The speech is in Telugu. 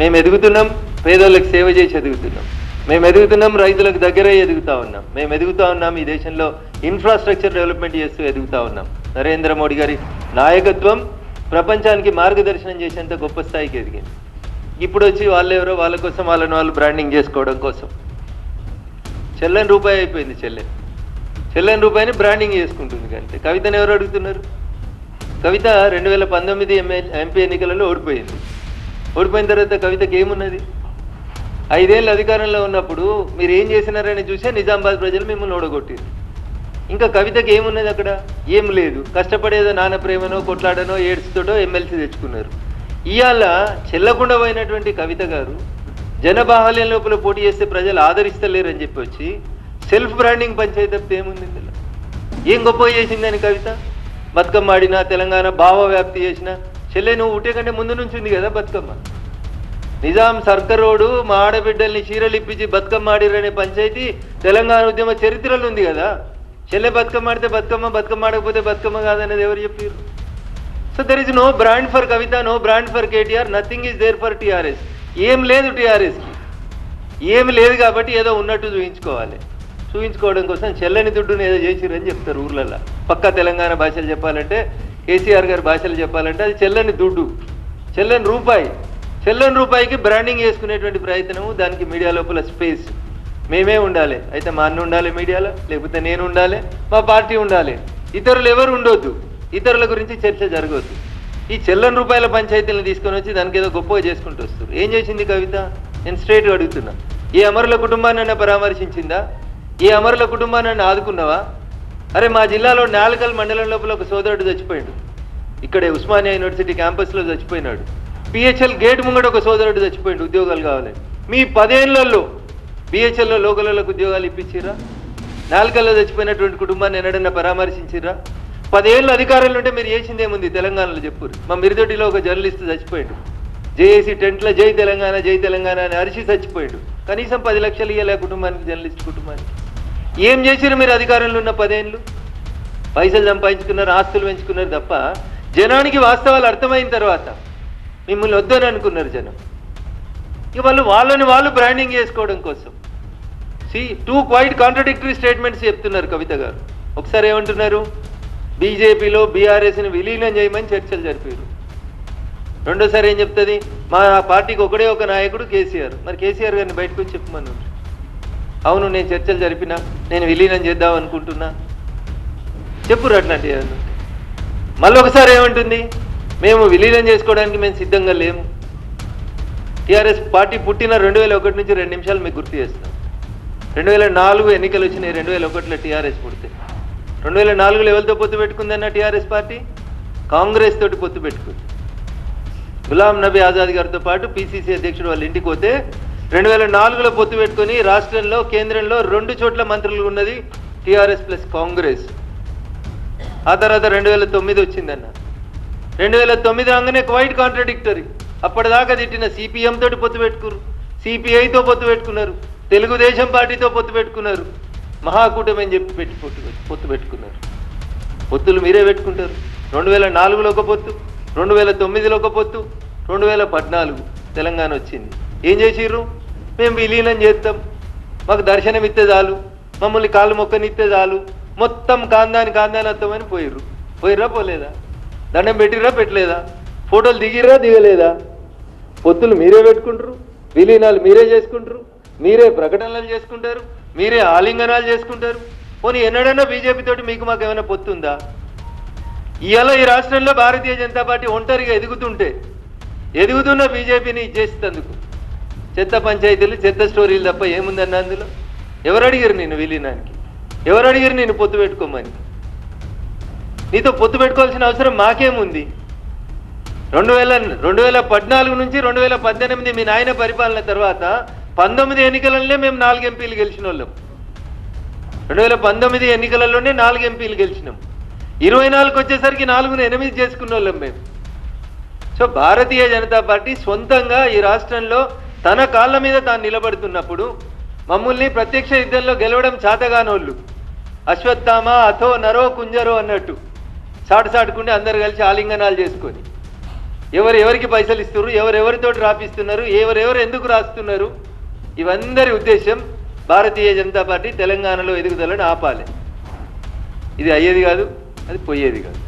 మేము ఎదుగుతున్నాం పేదోళ్ళకి సేవ చేసి ఎదుగుతున్నాం. మేము ఎదుగుతున్నాం రైతులకు దగ్గరే ఎదుగుతా ఉన్నాం. మేము ఎదుగుతా ఉన్నాం ఈ దేశంలో ఇన్ఫ్రాస్ట్రక్చర్ డెవలప్మెంట్ చేస్తూ ఎదుగుతా ఉన్నాం. నరేంద్ర మోడీ గారి నాయకత్వం ప్రపంచానికి మార్గదర్శనం చేసేంత గొప్ప స్థాయికి ఎదిగింది. ఇప్పుడు వచ్చి వాళ్ళు ఎవరో వాళ్ళ కోసం వాళ్ళని వాళ్ళు బ్రాండింగ్ చేసుకోవడం కోసం. చెల్లని రూపాయి అయిపోయింది చెల్లె. చెల్లని రూపాయిని బ్రాండింగ్ చేసుకుంటుంది కంటే కవితను ఎవరు అడుగుతున్నారు? కవిత రెండు వేల పంతొమ్మిది ఎంఏ ఎంపీ ఎన్నికలలో ఓడిపోయింది. ఓడిపోయిన తర్వాత కవితకి ఏమున్నది? ఐదేళ్ళు అధికారంలో ఉన్నప్పుడు మీరు ఏం చేసినారని చూసే నిజామాబాద్ ప్రజలు మిమ్మల్ని ఓడగొట్టారు. ఇంకా కవితకి ఏమున్నది అక్కడ? ఏం లేదు. కష్టపడేదో నాన్న ప్రేమనో కొట్లాడనో ఏడ్స్తోటో ఎమ్మెల్సీ తెచ్చుకున్నారు. ఇవాళ చెల్లకుండా పోయినటువంటి కవిత గారు జనబాహల్యం లోపల పోటీ చేస్తే ప్రజలు ఆదరిస్తలేరని చెప్పి వచ్చి సెల్ఫ్ బ్రాండింగ్ పంచాయతీ తప్పితే ఏముంది ఇందులో? ఏం గొప్ప చేసిందని కవిత? బతుకమ్మ ఆడినా తెలంగాణ భావ వ్యాప్తి చేసినా చెల్లె నువ్వు ఉట్టే కంటే ముందు నుంచి ఉంది కదా బతుకమ్మ. నిజాం సర్కరోడు మా ఆడబిడ్డల్ని చీరలిప్పించి బతుకమ్మ ఆడిరనే పంచాయతీ తెలంగాణ ఉద్యమ చరిత్రలో ఉంది కదా. చెల్లె బతుకమ్మ ఆడితే బతుకమ్మ బతుకమ్మ ఆడకపోతే బతుకమ్మ కాదనేది ఎవరు చెప్పారు so there is no brand for Kavitha no brand for KTR nothing is there for TRS ఏం లేదు టీఆర్ఎస్కి ఏం లేదు కాబట్టి ఏదో ఉన్నట్టు చూపించుకోవాలి చూపించుకోవడం కోసం చెల్లని దుడ్డుని ఏదో చేసిరని చెప్తారు ఊర్లలో పక్క తెలంగాణ భాషలు చెప్పాలంటే కేసీఆర్ గారి భాషలు చెప్పాలంటే అది చెల్లని దుడ్డు చెల్లని రూపాయి. చెల్లని రూపాయికి బ్రాండింగ్ చేసుకునేటువంటి ప్రయత్నము దానికి మీడియా లోపల స్పేస్ మేమే ఉండాలి. అయితే మా అన్న ఉండాలి మీడియాలో లేకపోతే నేను ఉండాలి మా పార్టీ ఉండాలి. ఇతరులు ఎవరు ఉండొద్దు. ఇతరుల గురించి చర్చ జరగవద్దు ఈ చెల్లని రూపాయల పంచాయతీలను తీసుకొని వచ్చి దానికి ఏదో గొప్పగా చేసుకుంటూ వస్తారు. ఏం చేసింది కవిత? నేను స్ట్రైట్గా అడుగుతున్నా. ఈ అమరుల కుటుంబాన్ని పరామర్శించిందా? ఈ అమరుల కుటుంబాన్ని ఆదుకున్నావా? అరే మా జిల్లాలో నాలుకల్ మండలం లోపల ఒక సోదరుడు చచ్చిపోయాడు. ఇక్కడే ఉస్మానియా యూనివర్సిటీ క్యాంపస్లో చచ్చిపోయినాడు. పిహెచ్ఎల్ గేట్ ముంగట ఒక సోదరుడు చచ్చిపోయాడు ఉద్యోగాలు కావాలి. మీ పదేళ్ళలో బిహెచ్ఎల్లో లోకలకు ఉద్యోగాలు ఇప్పించిరా నాలుకల్లో చచ్చిపోయినటువంటి కుటుంబాన్ని ఎన్నడన్నా పరామర్శించిరా పదేళ్ళు అధికారంలో ఉంటే మీరు చేసింది ఏముంది తెలంగాణలో చెప్పురు మా మిరిదొడ్డిలో ఒక జర్నలిస్ట్ చచ్చిపోయాడు. జేఏసీ టెంట్లో జై తెలంగాణ జై తెలంగాణ అని అరిచి చచ్చిపోయాడు. కనీసం పది లక్షలు ఇవ్వలే కుటుంబానికి జర్నలిస్ట్ కుటుంబానికి. ఏం చేసిరు మీరు అధికారంలో ఉన్న పదేళ్ళు పైసలు సంపాదించుకున్నారు ఆస్తులు పెంచుకున్నారు తప్ప జనానికి వాస్తవాలు అర్థమైన తర్వాత మిమ్మల్ని వద్దని అనుకున్నారు జనం. ఇక వాళ్ళు వాళ్ళని వాళ్ళు బ్రాండింగ్ చేసుకోవడం కోసం. See two quite contradictory statements చెప్తున్నారు కవిత గారు. ఒకసారి ఏమంటున్నారు? బీజేపీలో బీఆర్ఎస్ని విలీనం చేయమని చర్చలు జరిపారు. రెండోసారి ఏం చెప్తుంది? మా పార్టీకి ఒకడే ఒక నాయకుడు కేసీఆర్. మరి కేసీఆర్ గారిని బయటకు వచ్చి చెప్పమని అవును నేను చర్చలు జరిపినా నేను విలీనం చేద్దాం అనుకుంటున్నా. చెప్పురు అట్లాంటి మళ్ళీ ఒకసారి ఏమంటుంది? మేము విలీనం చేసుకోవడానికి మేము సిద్ధంగా లేము. టీఆర్ఎస్ పార్టీ పుట్టిన రెండు వేల ఒకటి నుంచి రెండు నిమిషాలు మీకు గుర్తు చేస్తాం. రెండు వేల నాలుగు ఎన్నికలు వచ్చినాయి రెండు వేల ఒకటిలో టీఆర్ఎస్ పుడితే. రెండు వేల నాలుగులో ఎవరితో పొత్తు పెట్టుకుందన్న టీఆర్ఎస్ పార్టీ? కాంగ్రెస్ తోటి పొత్తు పెట్టుకుంది. గులాం నబీ ఆజాద్ గారితో పాటు పిసిసి అధ్యక్షుడు వాళ్ళ ఇంటికి పోతే రెండు వేల నాలుగులో పొత్తు పెట్టుకుని రాష్ట్రంలో కేంద్రంలో రెండు చోట్ల మంత్రులు ఉన్నది టీఆర్ఎస్ ప్లస్ కాంగ్రెస్. ఆ తర్వాత రెండు వేల తొమ్మిది వచ్చిందన్న. రెండు వేల తొమ్మిది రాగానే క్వైట్ కాంట్రడిక్టరీ. అప్పటిదాకా తిట్టిన సిపిఎం తోటి పొత్తు పెట్టుకున్నారు సిపిఐతో పొత్తు పెట్టుకున్నారు. తెలుగుదేశం పార్టీతో పొత్తు పెట్టుకున్నారు. మహాకూటమి అని చెప్పి పెట్టి పొత్తు పొత్తు పెట్టుకున్నారు. పొత్తులు మీరే పెట్టుకుంటారు. రెండు వేల నాలుగులో ఒక పొత్తు రెండు వేల తొమ్మిదిలో ఒక పొత్తు రెండు వేల పద్నాలుగు తెలంగాణ వచ్చింది. ఏం చేసిర్రు? మేము విలీనం చేస్తాం. మాకు దర్శనం ఇస్తే చాలు. మమ్మల్ని కాళ్ళు మొక్కనిస్తే చాలు. మొత్తం కాందాని కాందాని వస్తామని పోయిర్రు. పోయిర్రా పోలేదా? దండం పెట్టిర్రా పెట్టలేదా? ఫోటోలు దిగిర్రా దిగలేదా? పొత్తులు మీరే పెట్టుకుంటారు. విలీనాలు మీరే చేసుకుంటారు. మీరే ప్రకటనలు చేసుకుంటారు. మీరే ఆలింగనాలు చేసుకుంటారు. పోనీ ఎన్నడన్నా బీజేపీ తోటి మీకు మాకు ఏమైనా పొత్తుందా? ఇవాళ ఈ రాష్ట్రంలో భారతీయ జనతా పార్టీ ఒంటరిగా ఎదుగుతుంటే ఎదుగుతున్న బీజేపీని ఇచ్చేసేందుకు చెత్త పంచాయతీలు చెత్త స్టోరీలు తప్ప ఏముందన్న అందులో? ఎవరు అడిగారు నేను విలీనానికి? ఎవరు అడిగారు నేను పొత్తు పెట్టుకోమని? నీతో పొత్తు పెట్టుకోవాల్సిన అవసరం మాకేముంది? రెండు వేల రెండు వేల పద్నాలుగు నుంచి రెండు వేల పద్దెనిమిది మీ నాయన పరిపాలన తర్వాత పంతొమ్మిది ఎన్నికలలోనే మేము నాలుగు ఎంపీలు గెలిచిన వాళ్ళం రెండు వేల పంతొమ్మిది ఎన్నికలలోనే నాలుగు ఎంపీలు గెలిచినాం. ఇరవై నాలుగు వచ్చేసరికి నాలుగును ఎనిమిది చేసుకున్న వాళ్ళం మేము. సో భారతీయ జనతా పార్టీ సొంతంగా ఈ రాష్ట్రంలో తన కాళ్ళ మీద తాను నిలబడుతున్నప్పుడు మమ్మల్ని ప్రత్యక్ష యుద్ధంలో గెలవడం చాతగానోళ్ళు. అశ్వత్థామ అథో నరో కుంజరో అన్నట్టు. సాటు సాటుకుంటే అందరు కలిసి ఆలింగనాలు చేసుకొని. ఎవరు ఎవరికి పైసలు ఇస్తున్నారు ఎవరెవరితో రాపిస్తున్నారు ఎవరెవరు ఎందుకు రాస్తున్నారు? ఇవందరి ఉద్దేశం భారతీయ జనతా పార్టీ తెలంగాణలో ఎదుగుదలను ఆపాలి. ఇది అయ్యేది కాదు అది పోయేది కాదు.